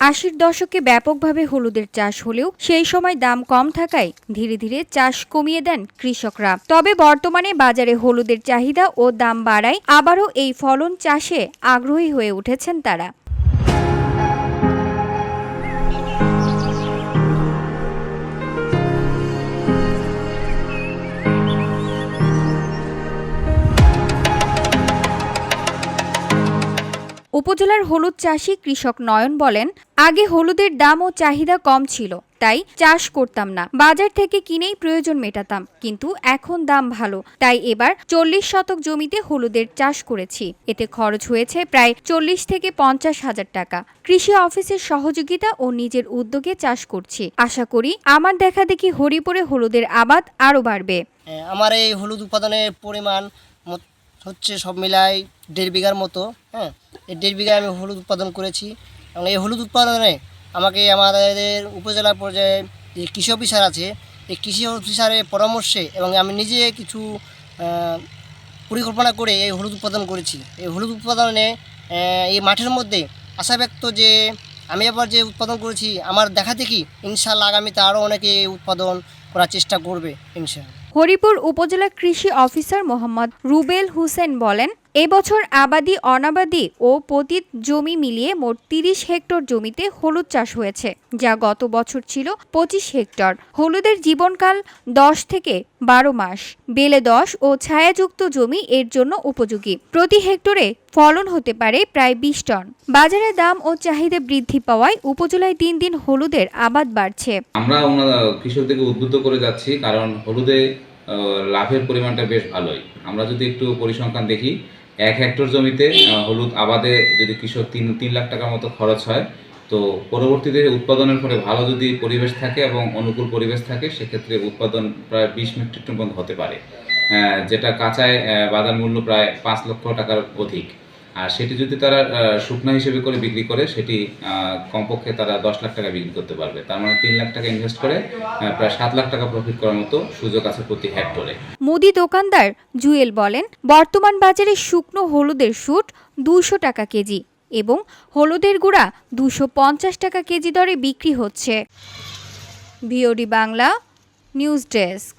আশির দশকে ব্যাপকভাবে হলুদের চাষ হলেও সেই সময় দাম কম থাকায় ধীরে ধীরে চাষ কমিয়ে দেন কৃষকরা। তবে বর্তমানে বাজারে হলুদের চাহিদা ও দাম বাড়ায় আবারও এই ফলন চাষে আগ্রহী হয়ে উঠেছেন তারা। উপজেলার হলুদ চাষী কৃষক নয়ন বলেন আগে হলুদের দাম ও চাহিদা কম ছিল তাই চাষ করতাম না। বাজার থেকে কিনেই প্রয়োজন মেটাতাম কিন্তু এখন দাম ভালো। তাই এবার চল্লিশ শতক জমিতে হলুদের চাষ করেছি। এতে খরচ হয়েছে প্রায় চল্লিশ থেকে পঞ্চাশ হাজার টাকা। কৃষি অফিসের সহযোগিতা ও নিজের উদ্যোগে চাষ করছি। আশা করি আমার দেখা দেখি হরিপুরে হলুদের আবাদ আরও বাড়বে। হ্যাঁ, আমার এই হলুদ উৎপাদনের পরিমাণ হচ্ছে সব মিলাই দেড় বিঘার মতো হ্যাঁ। দেড় বিঘা আমি হলুদ উৎপাদন করেছি। এবং এই হলুদ উৎপাদনে আমাকে আমাদের উপজেলা পর্যায়ে যে কৃষি অফিসার আছে, এই কৃষি অফিসারের পরামর্শে এবং আমি নিজে কিছু পরিকল্পনা করে এই হলুদ উৎপাদন করেছি। এই হলুদ উৎপাদনে এই মাঠের মধ্যে আশা ব্যক্ত যে আমি আবার যে উৎপাদন করেছি, আমার দেখা দেখি ইনশাল্লাহ আগামীতে আরও অনেকে উৎপাদন করার চেষ্টা করবে ইনশাল্লাহ হরিপুর উপজেলা কৃষি অফিসার মোহাম্মদ রুবেল হুসেন বলেন এবছর আবাদি, অনাবাদি ও পতিত জমি মিলিয়ে মোট তিরিশ হেক্টর জমিতে হলুদ চাষ হয়েছে, যা গত বছর ছিল পঁচিশ হেক্টর। হলুদের জীবনকাল দশ থেকে বারো মাস। বেলে দশ ও ছায়াযুক্ত জমি এর জন্য উপযোগী। প্রতি হেক্টরে ফলন হতে পারে প্রায় বিশ টন। বাজারে দাম ও চাহিদা বৃদ্ধি পাওয়ায় উপজেলায় দিন দিন হলুদের আবাদ বাড়ছে। আমরা কৃষকদেরকে উদ্বুদ্ধ করে যাচ্ছি, কারণ হলুদে লাভের পরিমাণটা বেশ ভালোই। আমরা যদি একটু পরিসংখ্যান দেখি এক হেক্টর জমিতে হলুদ আবাদে যদি কৃষক তিন তিন লাখ টাকার মতো খরচ হয়, তো পরবর্তীতে উৎপাদনের ফলে ভালো যদি পরিবেশ থাকে এবং অনুকূল পরিবেশ থাকে, সেক্ষেত্রে উৎপাদন প্রায় বিশ মেট্রিক টন পর্যন্ত হতে পারে। যেটা কাঁচায় বাজার মূল্য প্রায় পাঁচ লক্ষ টাকার অধিক। আর সেটি যদি তারা শুকনো হিসেবে করে বিক্রি করে, সেটি কমপক্ষে তারা দশ লাখ টাকা বিক্রি করতে পারবে। তার মানে তিন লাখ টাকা ইনভেস্ট করে প্রায় সাত লাখ টাকা প্রফিট করার মতো সুযোগ আছে প্রতি হেক্টরে মুদি দোকানদার জুয়েল বলেন, বর্তমান বাজারে শুকনো হলুদের শুট দুশো টাকা কেজি এবং হলুদের গুঁড়া দুশো পঞ্চাশ টাকা কেজি দরে বিক্রি হচ্ছে। VOD Bangla, news desk.